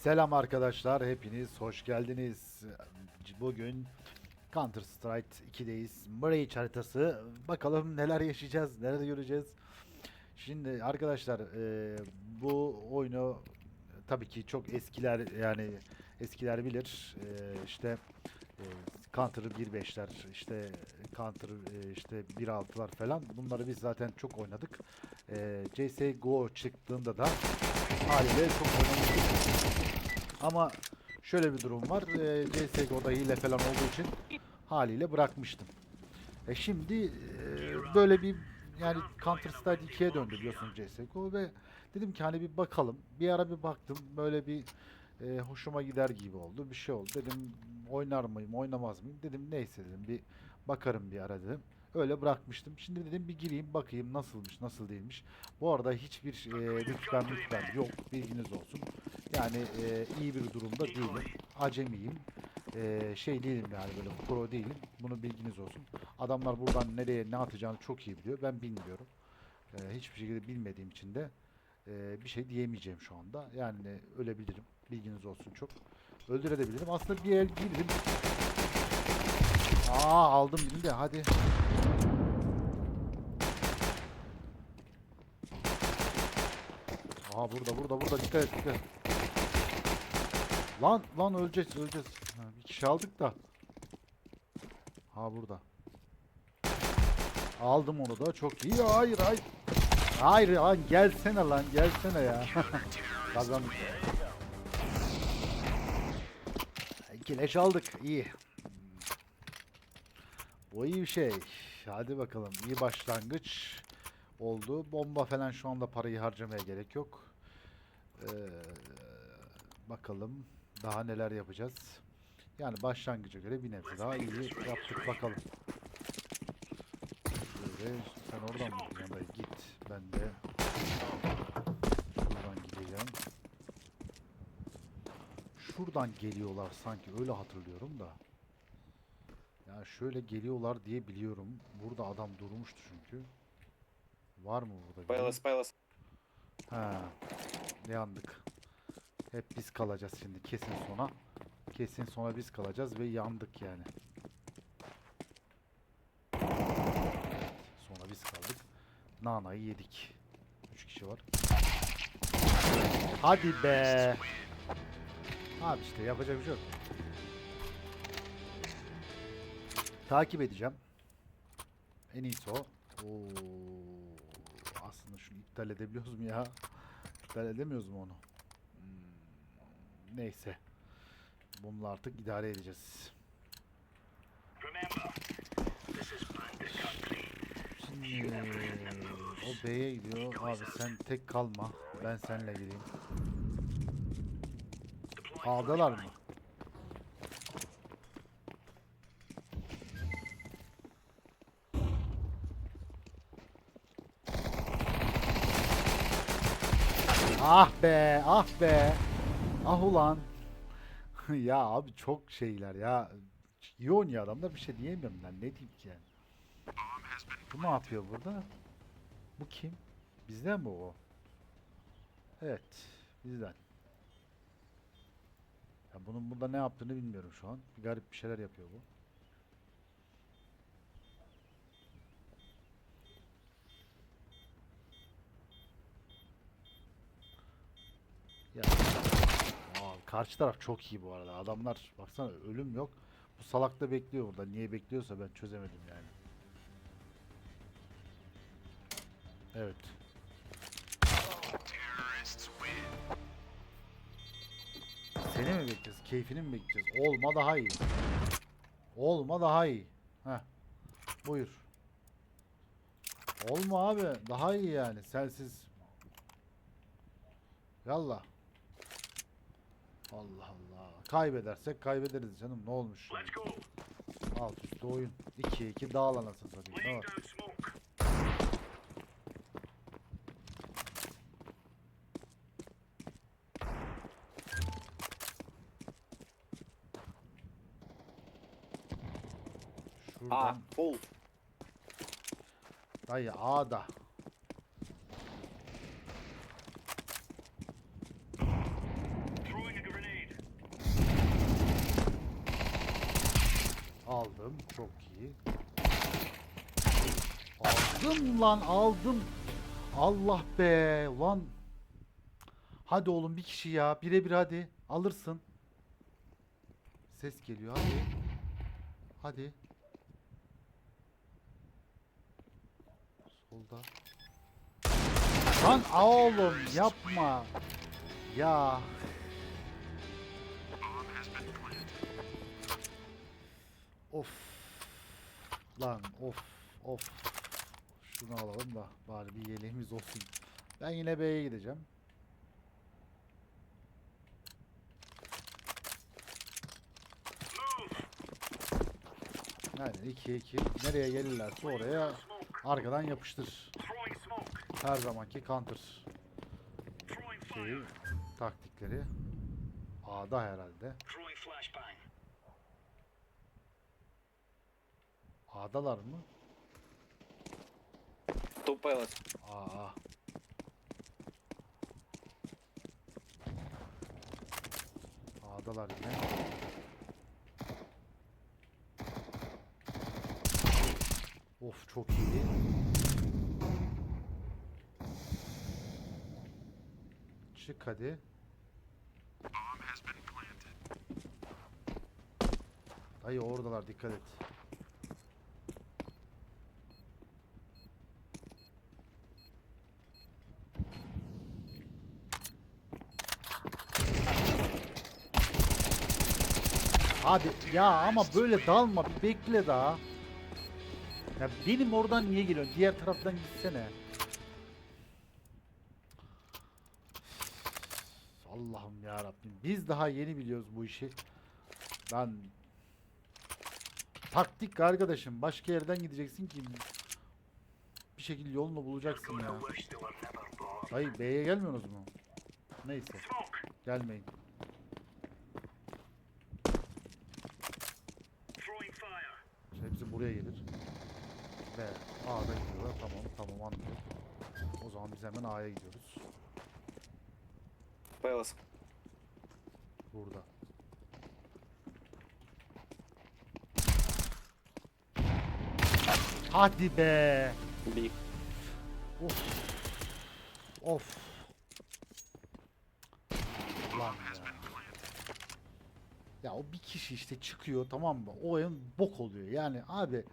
Selam arkadaşlar, hepiniz hoş geldiniz. Bugün Counter Strike 2'deyiz. Mirage haritası. Bakalım neler yaşayacağız, neler göreceğiz. Şimdi arkadaşlar e, bu oyunu tabii ki çok eskiler yani eskiler bilir. E, işte e, Counter 1.5'ler, işte Counter e, işte 1.6'lar falan. Bunları biz zaten çok oynadık. E, CSGO çıktığında da haliyle çok oynamıştık. Ama şöyle bir durum var. E, CSGO'da hile falan olduğu için haliyle bırakmıştım. E şimdi e, böyle bir yani Counter Strike 2'ye döndü biliyorsunuz CSGO ve dedim ki hani bir bakalım. Bir ara bir baktım böyle bir e, hoşuma gider gibi oldu. Bir şey oldu. Dedim oynar mıyım, oynamaz mıyım? Dedim neyse dedim bir bakarım bir ara dedim. Öyle bırakmıştım. Şimdi dedim bir gireyim bakayım nasılmış, nasıl değilmiş. Bu arada hiçbir e, rütbem rütbem yok. Bilginiz olsun. Yani e, iyi bir durumda değilim. Acemiyim. E, şey değilim yani böyle pro değilim. Bunu bilginiz olsun. Adamlar buradan nereye ne atacağını çok iyi biliyor. Ben bilmiyorum. E, hiçbir şekilde bilmediğim için de e, bir şey diyemeyeceğim şu anda. Yani ölebilirim. Bilginiz olsun çok. Öldürebilirim. Aslında bir el girdim. Aa aldım birini de hadi. Aa burada burada burada dikkat et dikkat. Lan lan öleceğiz öleceğiz. Ha, bir kişi aldık da. Ha burada. Aldım onu da çok iyi. Hayır hayır. Hayır lan gelsene lan gelsene ya. Kazandık. İki leş aldık. iyi. Bu iyi bir şey. Hadi bakalım. iyi başlangıç oldu. Bomba falan şu anda parayı harcamaya gerek yok. Ee, bakalım daha neler yapacağız. Yani başlangıca göre bir nebze daha iyi yaptık bakalım. Şöyle sen oradan mı? Git. Ben de şuradan gideceğim şuradan geliyorlar sanki öyle hatırlıyorum da. Yani şöyle geliyorlar diye biliyorum. Burada adam durmuştu çünkü. Var mı burada? Baylas baylas. Ha. Yandık. Hep biz kalacağız şimdi kesin sona. Kesin sona biz kalacağız ve yandık yani. Evet, sonra biz kaldık. Nana'yı yedik. 3 kişi var. Hadi be. Abi işte yapacak bir şey yok. Takip edeceğim. En iyisi o. Oo, aslında şunu iptal edebiliyoruz mu ya? İptal edemiyoruz mu onu? Hmm, neyse. Bununla artık idare edeceğiz. Şimdi o B'ye gidiyor. Abi sen tek kalma. Ben seninle gideyim. A'dalar mı? Ah be, ah be. Ah ulan. ya abi çok şeyler ya. İyi oynuyor adamlar bir şey diyemiyorum ben. Ne diyeyim ki yani. Bu ne yapıyor burada? Bu kim? Bizden mi o? Evet, bizden. Ya bunun burada ne yaptığını bilmiyorum şu an. Bir garip bir şeyler yapıyor bu. Ya. Aa, karşı taraf çok iyi bu arada. Adamlar baksana ölüm yok. Bu salak da bekliyor burada. Niye bekliyorsa ben çözemedim yani. Evet. Mi bekleyeceğiz? Keyfini mi bekleyeceğiz? Olma daha iyi. Olma daha iyi. Heh. Buyur. Olma abi. Daha iyi yani. Sensiz. Yallah. Allah Allah. Kaybedersek kaybederiz canım. Ne olmuş? yani? Alt üstü oyun. 2'ye 2 dağıl anasını satayım. Ne var? Ah, a. Full. Dayı A'da. Aldım. Çok iyi. Aldım lan aldım. Allah be lan. Hadi oğlum bir kişi ya. Birebir hadi. Alırsın. Ses geliyor hadi. Hadi. Solda. Lan oğlum yapma. Ya. Of. Lan of of. Şunu alalım da bari bir yeleğimiz olsun. Ben yine B'ye gideceğim. Aynen 2'ye 2. Nereye gelirlerse oraya arkadan yapıştır. Her zamanki counter şeyi taktikleri. A'da herhalde. A'dalar mı? Pilots. Aa. A'dalar yine. Of çok iyi. Çık hadi. Dayı oradalar dikkat et. Hadi ya ama böyle dalma bir bekle daha. Ya benim oradan niye geliyorsun? Diğer taraftan gitsene. Allah'ım ya Rabbim. Biz daha yeni biliyoruz bu işi. Ben taktik arkadaşım. Başka yerden gideceksin ki bir şekilde yolunu bulacaksın ya. Hayır B'ye gelmiyorsunuz mu? Neyse. Gelmeyin. Hepsi buraya gelir. Ve A'da gidiyorlar. Tamam tamam anladım. O zaman biz hemen A'ya gidiyoruz. Pilots. Burada. Hadi be. B. Of. Of. Ulan ya. Ya o bir kişi işte çıkıyor tamam mı? O oyun bok oluyor. Yani abi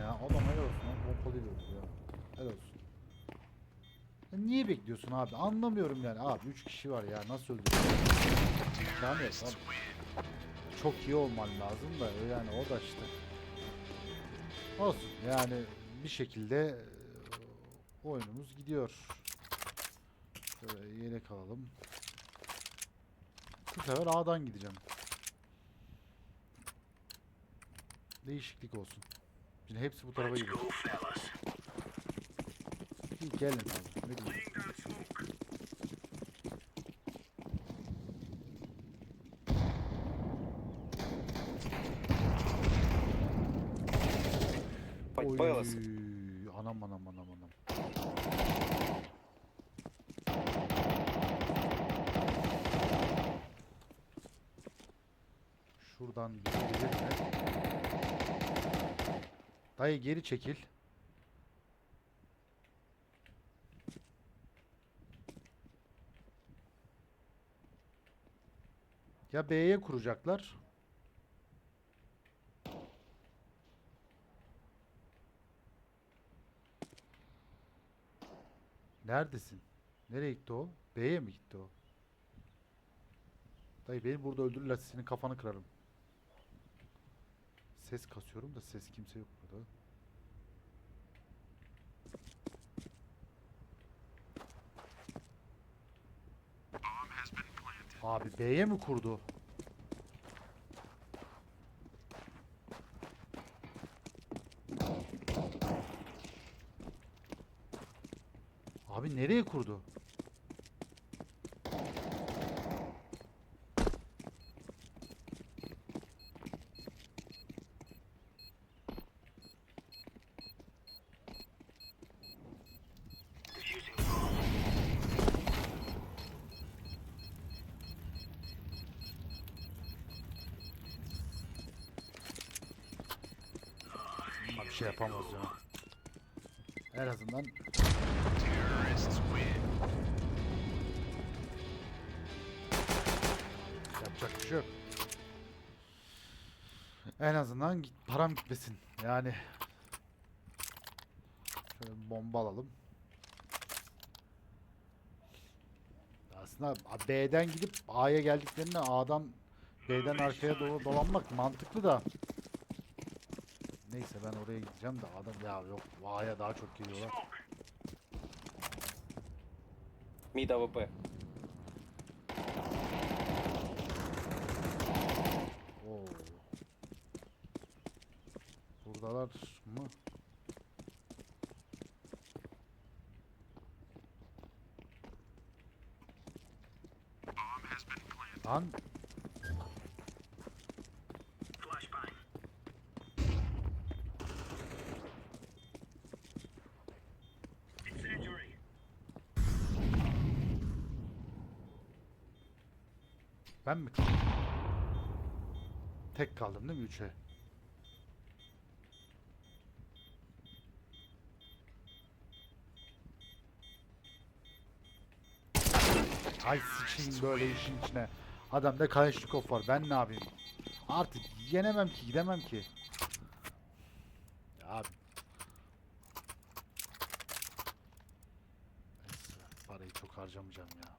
ya adam helal olsun lan pompalıyoruz ya. Helal olsun. Ya niye bekliyorsun abi? Anlamıyorum yani. Abi 3 kişi var ya nasıl öldürüyorsun? Yok abi. Çok iyi olman lazım da yani o da işte. Olsun yani bir şekilde e, oyunumuz gidiyor. Şöyle yelek alalım. Bu sefer A'dan gideceğim. Değişiklik olsun. Şimdi hepsi bu tarafa gidiyor. İyi, Gelin abi. Ne diyeyim? Fight Oy, pilots. Şuradan bir gelir mi? Dayı geri çekil. Ya B'ye kuracaklar. Neredesin? Nereye gitti o? B'ye mi gitti o? Dayı beni burada öldürürler senin kafanı kırarım. Ses kasıyorum da ses kimse yok burada. Abi B'ye mi kurdu? Abi nereye kurdu? Hiçbir şey yapamaz ya. En azından yapacak bir şey yok. En azından git, param gitmesin. Yani şöyle bomba alalım. Aslında B'den gidip A'ya geldiklerinde A'dan B'den arkaya doğru dolanmak mantıklı da. Neyse ben oraya gideceğim de adam ya yok A'ya daha çok geliyorlar. Mid AWP. Oo. Buradalar mı? Lan ben mi kaldım? Tek kaldım değil mi üçe? Ay sıçayım böyle işin içine. Adamda Kalashnikov var. Ben ne yapayım? Artık yenemem ki, gidemem ki. Ya Abi. Neyse, parayı çok harcamayacağım ya.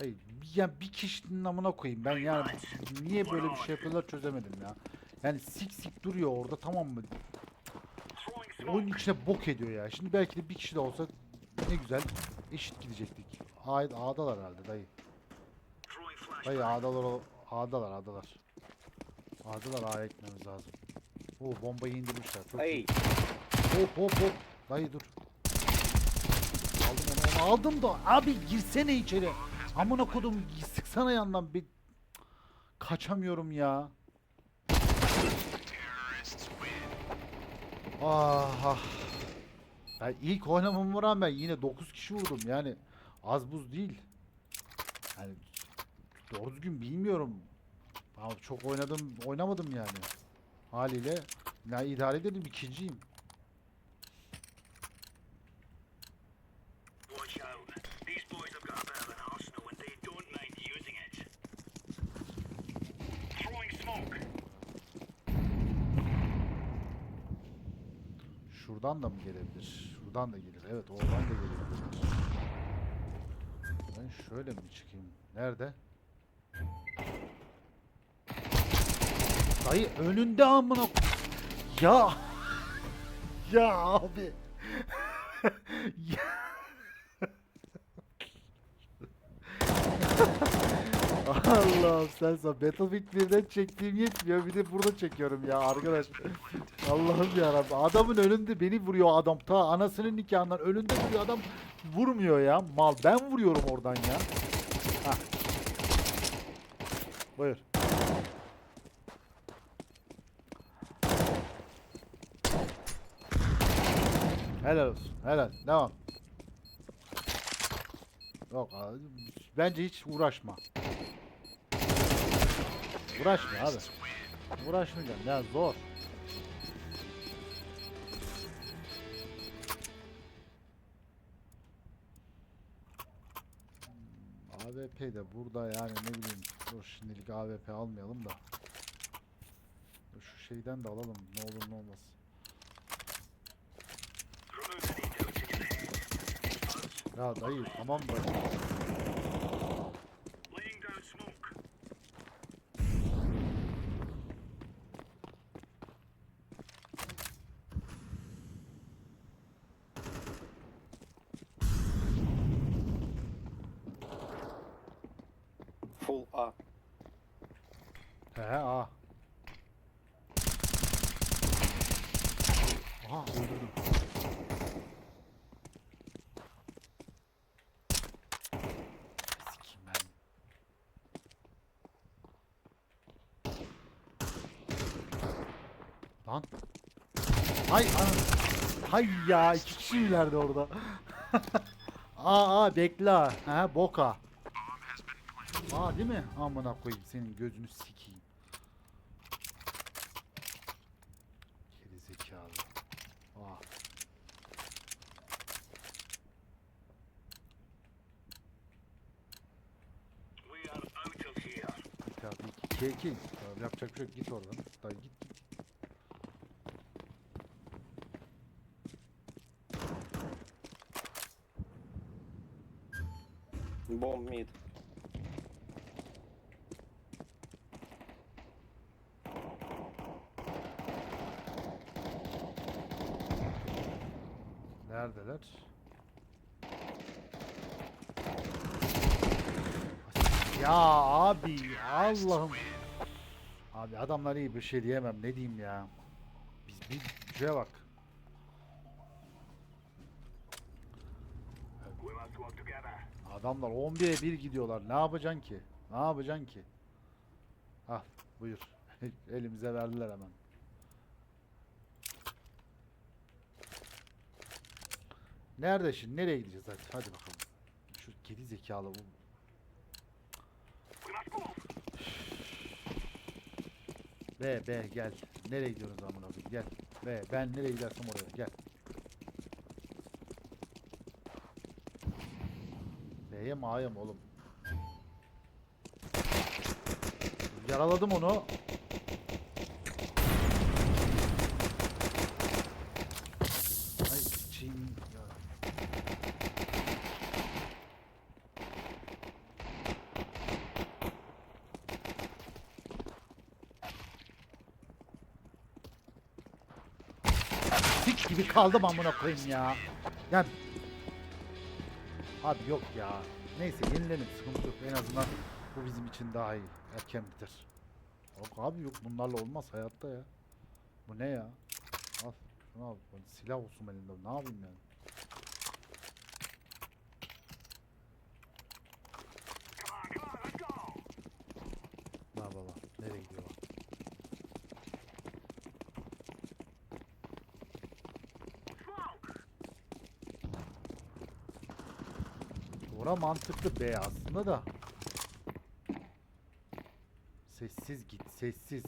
Ay ya bir kişinin namına koyayım ben yani niye böyle bir şey yapıyorlar çözemedim ya. Yani sik sik duruyor orada tamam mı? Oyun içine bok ediyor ya. Şimdi belki de bir kişi de olsa ne güzel eşit gidecektik. A, A'dalar herhalde dayı. Dayı A'dalar. A'dalar A'dalar. A'dalar A'ya gitmemiz lazım. Oo bombayı indirmişler. Çok iyi. Ay. Hop hop hop. Dayı dur. Aldım onu, onu aldım da abi girsene içeri. Amına kodum sıksana yandan bir kaçamıyorum ya. Ah ah. Ben ilk oynamama rağmen yine 9 kişi vurdum yani az buz değil. Yani doğru düzgün bilmiyorum. Ama çok oynadım oynamadım yani. Haliyle ya idare edelim ikinciyim. Şuradan da mı gelebilir? Şuradan da gelir. Evet oradan da gelebilir. Ben şöyle mi çıkayım? Nerede? Dayı önünde amına Ya Ya abi Ya Allah'ım sen sen Battlefield 1'den çektiğim yetmiyor bir de burada çekiyorum ya arkadaş. Allah'ım yarabbim adamın önünde beni vuruyor adam ta anasının nikahından önünde duruyor adam vurmuyor ya mal ben vuruyorum oradan ya. Hah. Buyur. Helal olsun helal devam. Yok abi bence hiç uğraşma. Uğraşma abi. Uğraşmayacağım ya zor. AWP de burada yani ne bileyim dur şimdilik AWP almayalım da. Şu şeyden de alalım ne olur ne olmaz. Ya dayı tamam da Lan. Hay ana. Hay ya iki kişi ileride orada. aa, aa bekle. Ha boka. Aa değil mi? Amına koyayım senin gözünü sikeyim. Geri zekalı. Aa. Ah. Tabii ki. Kekin. Yapacak bir şey yok. Git oradan. Dayı git. Bomb mid. Neredeler? Ya abi Allah'ım. Abi adamlar iyi bir şey diyemem ne diyeyim ya. Biz bir şuraya bak. Adamlar 11'e 1 gidiyorlar. Ne yapacaksın ki? Ne yapacaksın ki? Al buyur. Elimize verdiler hemen. Nerede şimdi? Nereye gideceğiz? Hadi, hadi bakalım. Şu geri zekalı bu. We must move. B B gel. Nereye gidiyoruz amına koyayım? Gel. B ben nereye gidersem oraya gel. A'ya mı oğlum? Yaraladım onu. Ay sıçayım ya. Sik gibi kaldım amına koyayım ya. Ya Abi yok ya. Neyse yenilelim sıkıntı yok. En azından bu bizim için daha iyi. Erken biter. Yok abi yok bunlarla olmaz hayatta ya. Bu ne ya? Al şunu al. Silah olsun elinde. Ne yapayım yani? Ora mantıklı B aslında da. Sessiz git sessiz.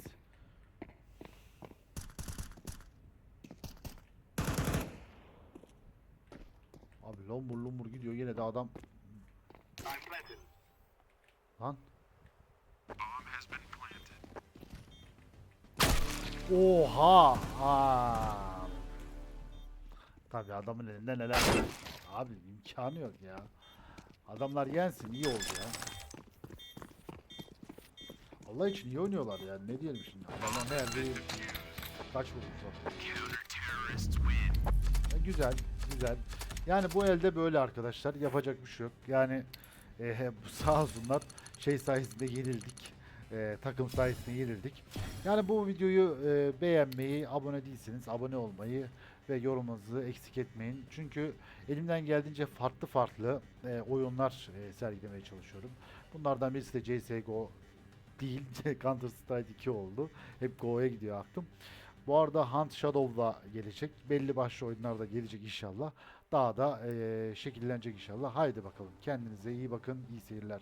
Abi lombur lombur gidiyor yine de adam lan. Oha! Aa. Tabii adamın elinde neler var. Abi imkanı yok ya. Adamlar yensin iyi oldu ya. Allah için iyi oynuyorlar yani ne diyelim şimdi. Adamlar nerede kaç vurmuşlar. E, güzel, güzel. Yani bu elde böyle arkadaşlar. Yapacak bir şey yok. Yani e, sağ olsunlar şey sayesinde yenildik. E, takım sayesinde yenildik. Yani bu videoyu e, beğenmeyi, abone değilseniz abone olmayı ve yorumunuzu eksik etmeyin. Çünkü elimden geldiğince farklı farklı e, oyunlar e, sergilemeye çalışıyorum. Bunlardan birisi de CSGO değil, Counter Strike 2 oldu. Hep Go'ya gidiyor aklım. Bu arada Hunt Shadow'la gelecek. Belli başlı oyunlar da gelecek inşallah. Daha da e, şekillenecek inşallah. Haydi bakalım. Kendinize iyi bakın. İyi seyirler.